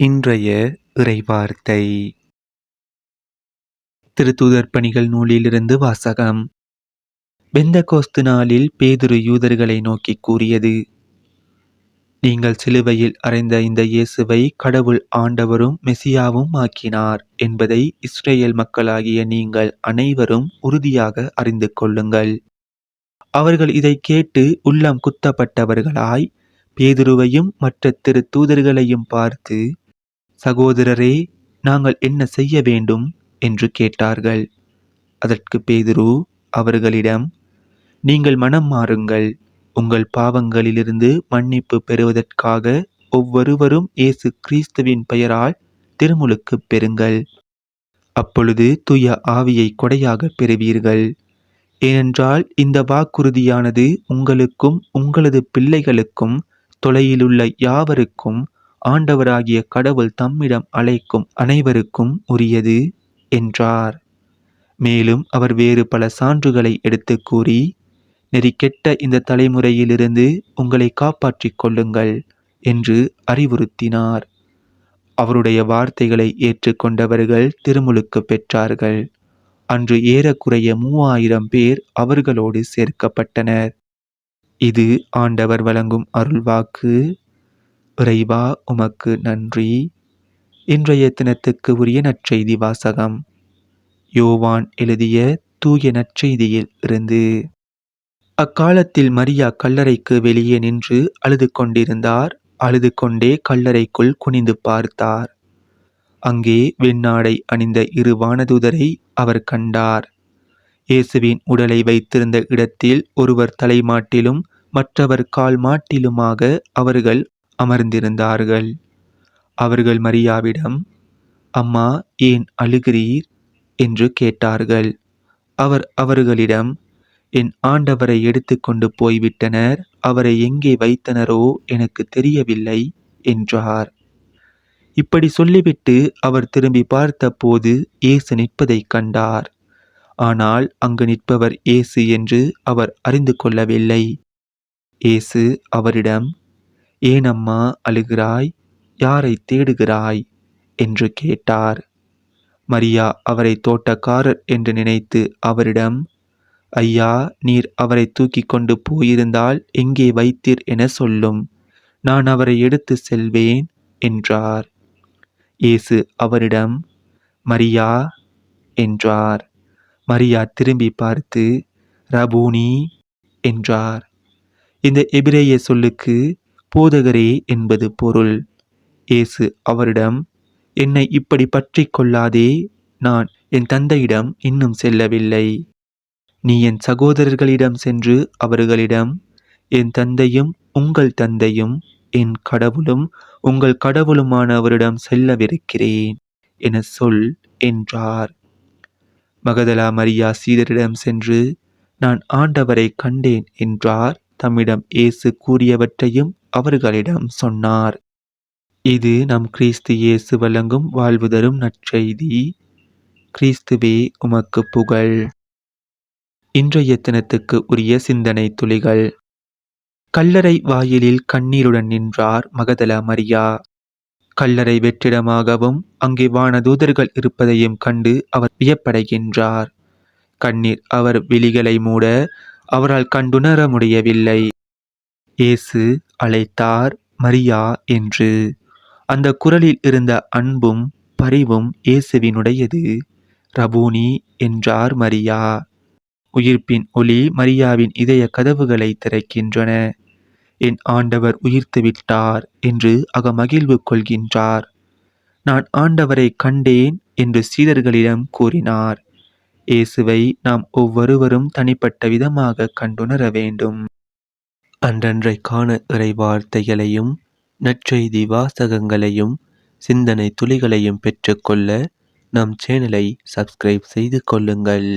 இன்றைய இறைவார்த்தை. திருத்தூதர் பணிகள் நூலிலிருந்து வாசகம். பெந்த கோஸ்து நாளில் பேதுரு யூதர்களை நோக்கி கூறியது நீங்கள் சிலுவையில் அறைந்த இந்த இயேசுவை கடவுள் ஆண்டவரும் மெசியாவும் ஆக்கினார் என்பதை இஸ்ரேல் மக்களாகிய நீங்கள் அனைவரும் உறுதியாக அறிந்து கொள்ளுங்கள். அவர்கள் இதை கேட்டு உள்ளம் குத்தப்பட்டவர்களாய் பேதுருவையும் மற்ற திரு தூதர்களையும் பார்த்து சகோதரரே நாங்கள் என்ன செய்ய வேண்டும்? என்று கேட்டார்கள். அதற்கு பேதுரு அவர்களிடம் நீங்கள் மனம் மாறுங்கள். உங்கள் பாவங்களிலிருந்து மன்னிப்பு பெறுவதற்காக ஒவ்வொருவரும் இயேசு கிறிஸ்துவின் பெயரால் திருமுழுக்கு பெறுங்கள். அப்பொழுது தூய ஆவியை கொடையாக பெறுவீர்கள். ஏனென்றால் இந்த வாக்குறுதியானது உங்களுக்கும் உங்களது பிள்ளைகளுக்கும் தொலையிலுள்ள யாவருக்கும் ஆண்டவராகிய கடவுள் தம்மிடம் அழைக்கும் அனைவருக்கும் உரியது என்றார். மேலும் அவர் வேறு பல சான்றுகளை எடுத்து கூறி நெறிக்கெட்ட இந்த தலைமுறையிலிருந்து உங்களை காப்பாற்றிக் கொள்ளுங்கள் என்று அறிவுறுத்தினார். அவருடைய வார்த்தைகளை ஏற்றுக்கொண்டவர்கள் திருமுழுக்கு பெற்றார்கள். அன்று ஏறக்குறைய மூவாயிரம் பேர் அவர்களோடு சேர்க்கப்பட்டனர். இது ஆண்டவர் வழங்கும் அருள்வாக்கு. இறைவா உமக்கு நன்றி. இன்றைய தினத்துக்கு உரிய நற்செய்தி வாசகம். யோவான் எழுதிய தூய நற்செய்தியில் இருந்து அக்காலத்தில் மரியா கல்லறைக்கு வெளியே நின்று அழுது கொண்டிருந்தார். அழுது கொண்டே கல்லறைக்குள் குனிந்து பார்த்தார். அங்கே வெண்ணாடை அணிந்த இரு வானதூதரை அவர் கண்டார். இயேசுவின் உடலை வைத்திருந்த இடத்தில் ஒருவர் தலைமாட்டிலும் மற்றவர் கால் மாட்டிலுமாக அவர்கள் அமர்ந்திருந்தார்கள். அவர்கள் மரியாவிடம் அம்மா ஏன் அழுகிறீர்? என்று கேட்டார்கள். அவர் அவர்களிடம் என் ஆண்டவரை எடுத்துக்கொண்டு போய்விட்டனர். அவரை எங்கே வைத்தனரோ எனக்கு தெரியவில்லை என்றார். இப்படி சொல்லிவிட்டு அவர் திரும்பி பார்த்தபோது இயேசு நிற்பதைக் கண்டார். ஆனால் அங்கு நிற்பவர் இயேசு என்று அவர் அறிந்து கொள்ளவில்லை. இயேசு அவரிடம் ஏன் அம்மா அழுகிறாய்? யாரை தேடுகிறாய்? என்று கேட்டார். மரியா அவரை தோட்டக்காரர் என்று நினைத்து அவரிடம் ஐயா நீர் அவரை தூக்கி கொண்டு போயிருந்தால் எங்கே வைத்தீர் என சொல்லும். நான் அவரை எடுத்து செல்வேன் என்றார். இயேசு அவரிடம் மரியா என்றார். மரியா திரும்பி பார்த்து ரபூனி என்றார். இந்த எபிரேய சொல்லுக்கு போதகரே என்பது பொருள். இயேசு அவரிடம் என்னை இப்படி பற்றி கொள்ளாதே நான் என் தந்தையிடம் இன்னும் செல்லவில்லை. நீ என் சகோதரர்களிடம் சென்று அவர்களிடம் என் தந்தையும் உங்கள் தந்தையும் என் கடவுளும் உங்கள் கடவுளுமானவரிடம் செல்லவிருக்கிறேன் என சொல் என்றார். மகதலா மரியா சீதரிடம் சென்று நான் ஆண்டவரை கண்டேன் என்றார். தம்மிடம் இயேசு கூறியவற்றையும் அவர்களிடம் சொன்னார். இது நம் கிறிஸ்து இயேசு வழங்கும் வாழ்வு தரும் நற்செய்தி. கிறிஸ்துவே உமக்கு புகழ். இன்றைய தினத்துக்கு உரிய சிந்தனை துளிகள். கல்லறை வாயிலில் கண்ணீருடன் நின்றார் மகதல மரியா. கல்லறை வெற்றிடமாகவும் அங்கே வானதூதர்கள் இருப்பதையும் கண்டு அவர் வியப்படைகின்றார். கண்ணீர் அவர் விழிகளை மூட அவரால் கண்டுணர முடியவில்லை. இயேசு அழைத்தார் மரியா என்று. அந்த குரலில் இருந்த அன்பும் பரிவும் இயேசுவினுடையது. ரபூனி என்றார் மரியா. உயிர்ப்பின் ஒளி மரியாவின் இதய கதவுகளை திறக்கின்றன. என் ஆண்டவர் உயிர்த்து விட்டார் என்று அகமகிழ்வு கொள்கின்றார். நான் ஆண்டவரை கண்டேன் என்று சீடர்களிடம் கூறினார். இயேசுவை நாம் ஒவ்வொருவரும் தனிப்பட்ட விதமாக கண்டுணர வேண்டும். அன்றன்றைக்கான இறை வார்த்தைகளையும் நற்செய்தி வாசகங்களையும் சிந்தனை துளிகளையும் பெற்றுக்கொள்ள நம் சேனலை சப்ஸ்கிரைப் செய்து கொள்ளுங்கள்.